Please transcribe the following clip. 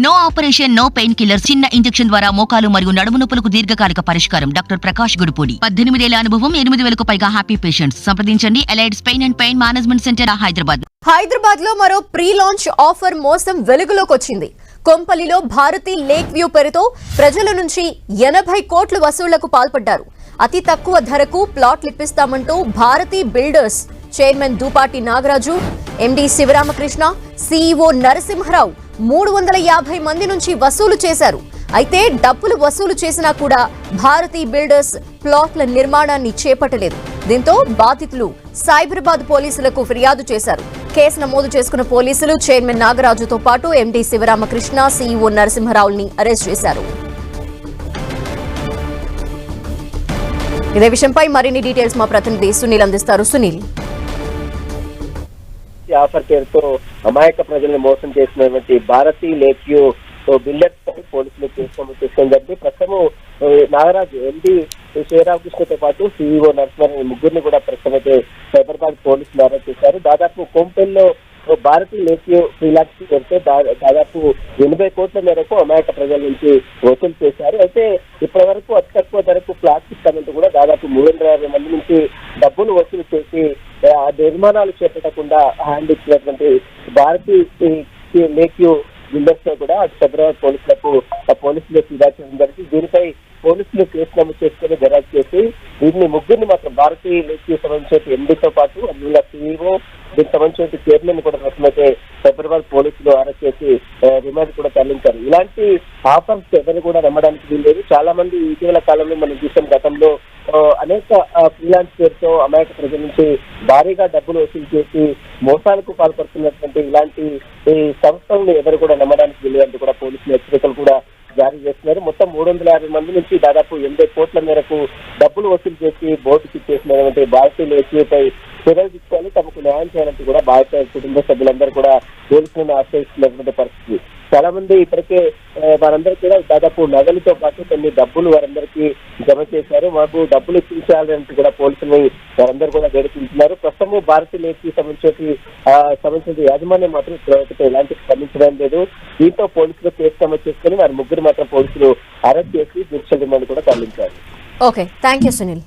No operation no pain killer చిన్న injection ద్వారా మోకాలు మరియు నడుము నొప్పులకు దీర్ఘకాలిక పరిష్కారం. డాక్టర్ ప్రకాష్ గుడిపూడి. పద్దెనిమిదేళ్ళ అనుభవం ఎనిమిది వేలకు పైగా హ్యాపీ పేషెంట్స్ సంప్రదించండి. Allied pain and pain management centre Hyderabad. హైదరాబాద్లో మరో ప్రీ లాంచ్ ఆఫర్ మోసం వెలుగులోకి వచ్చింది కొంపల్లిలో భారతీ లేక్ వ్యూ పేరుతో ప్రజల నుంచి ఎనభై కోట్ల వసూళ్ళకు పాల్పడ్డారు. అతి తక్కువ ధరకు ప్లాట్లు ఇప్పిస్తామంటూ Bharathi builders chairman Dupati Nagaraju MD Sivaramakrishna CEO Narasimharao మూడు వందల యాభై మంది నుంచి వసూలు చేశారు. అయితే డబ్బులు వసూలు చేసినా కూడా భారతీ బిల్డర్స్ ప్లాట్ల నిర్మాణాన్ని చేపట్టలేదు. దీంతో బాధితులు సైబరాబాద్ పోలీసులకు ఫిర్యాదు చేశారు. కేసు నమోదు చేసుకున్న పోలీసులు చైర్మన్ నాగరాజుతో పాటు ఎండీ శివరామకృష్ణ సీఈఓ నరసింహరావుని అరెస్ట్ చేశారు. ఇదే విషయంపై మరిన్ని డీటెయిల్స్ మా ప్రతినిధి సునీల్ అందిస్తారు. సునీల్. ఈ ఆఫర్ పేరుతో అమాయక ప్రజల్ని మోసం చేసినటువంటి భారతీ లేక్యూ బిల్లెట్ పై పోలీసులు కేసు తీసుకొని జరిగింది. ప్రస్తుతం నాగరాజు ఎండి శ్రీరామకృష్ణతో పాటు సిఇఓ నరసింహారావు ముగ్గురిని కూడా ప్రస్తుతం అయితే సైబరాబాద్ పోలీసులు అరెస్ట్ చేశారు. దాదాపు కోంపెల్లో భారతీ లేక్యూ ఫ్రీలాక్స్ పెడితే దాదాపు ఎనభై కోట్ల మేరకు అమాయక ప్రజల నుంచి వసూలు చేశారు. అయితే ఇప్పటి వరకు అతి తక్కువ ధరకు ప్లాస్టిక్ కరెంట్ కూడా దాదాపు మూడు వందల యాభై మంది నుంచి డబ్బులు వసూలు చేసి ఆ నిర్మాణాలు చేపట్టకుండా హ్యాండ్ ఇచ్చినటువంటి భారతీ లేక్యూ బిల్డర్స్తో కూడా సైబరాబాద్ పోలీసులకు ఆ పోలీసులు ఫిర్యాదు చేయడం జరిగింది. దీనిపై పోలీసులు కేసు నమోదు చేసుకుని దర్యాప్తు చేసి దీన్ని ముగ్గురిని మాత్రం భారతీయ లేక్యూ సంబంధించిన ఎండీతో పాటు అందులో సీఈఓ దీనికి సంబంధించిన చైర్మన్ కూడా ప్రస్తుతమైతే సైబరాబాద్ పోలీసులు అరెస్ట్ చేసి రిమాండ్ కూడా తరలించారు. ఇలాంటి ఆఫర్స్ ఎవరు కూడా నమ్మడానికి వీల్లేదు. చాలా మంది ఇటీవల కాలంలో మనం చూసాం గతంలో అనేక ఫ్రీలాన్స్ పేరుతో అమాయక ప్రజల నుంచి భారీగా డబ్బులు వసూలు చేసి మోసాలకు పాల్పడుతున్నటువంటి ఇలాంటి సంస్థలను ఎవరు కూడా నమ్మడానికి వీల్లేదంటూ కూడా పోలీసులు హెచ్చరికలు కూడా జారీ చేస్తున్నారు. మొత్తం మూడు వందల యాభై మంది నుంచి దాదాపు ఎనభై కోట్ల మేరకు డబ్బులు వసూలు చేసి బోర్డు చేసినటువంటి భారతీయుల ఎస్యూపై చర్యలు తీసుకోవాలి తమకు న్యాయం చేయాలంటూ కూడా భారత కుటుంబ సభ్యులందరూ కూడా పోలీసులను ఆశ్రయిస్తున్నటువంటి పరిస్థితి. చాలా మంది ఇప్పటికే వారందరికీ వారందరూ కూడా దాదాపు నగలతో పాటు కొన్ని డబ్బులు వారందరికీ జమ చేశారు. మాకు డబ్బులు ఇప్పించాలంటూ కూడా పోలీసులు వారందరూ కూడా వేడుకుంటున్నారు. ప్రస్తుతం భారతీయ నేతకి సంబంధించి సంబంధించిన యాజమాన్యం మాత్రం ప్రభుత్వం ఎలాంటి స్పందించడం లేదు. దీంతో పోలీసులు కేసు జమ చేసుకుని వారి ముగ్గురు మాత్రం పోలీసులు అరెస్ట్ చేసి దీక్ష రిమాండ్ కూడా తరలించారు. Okay thank you Sunil.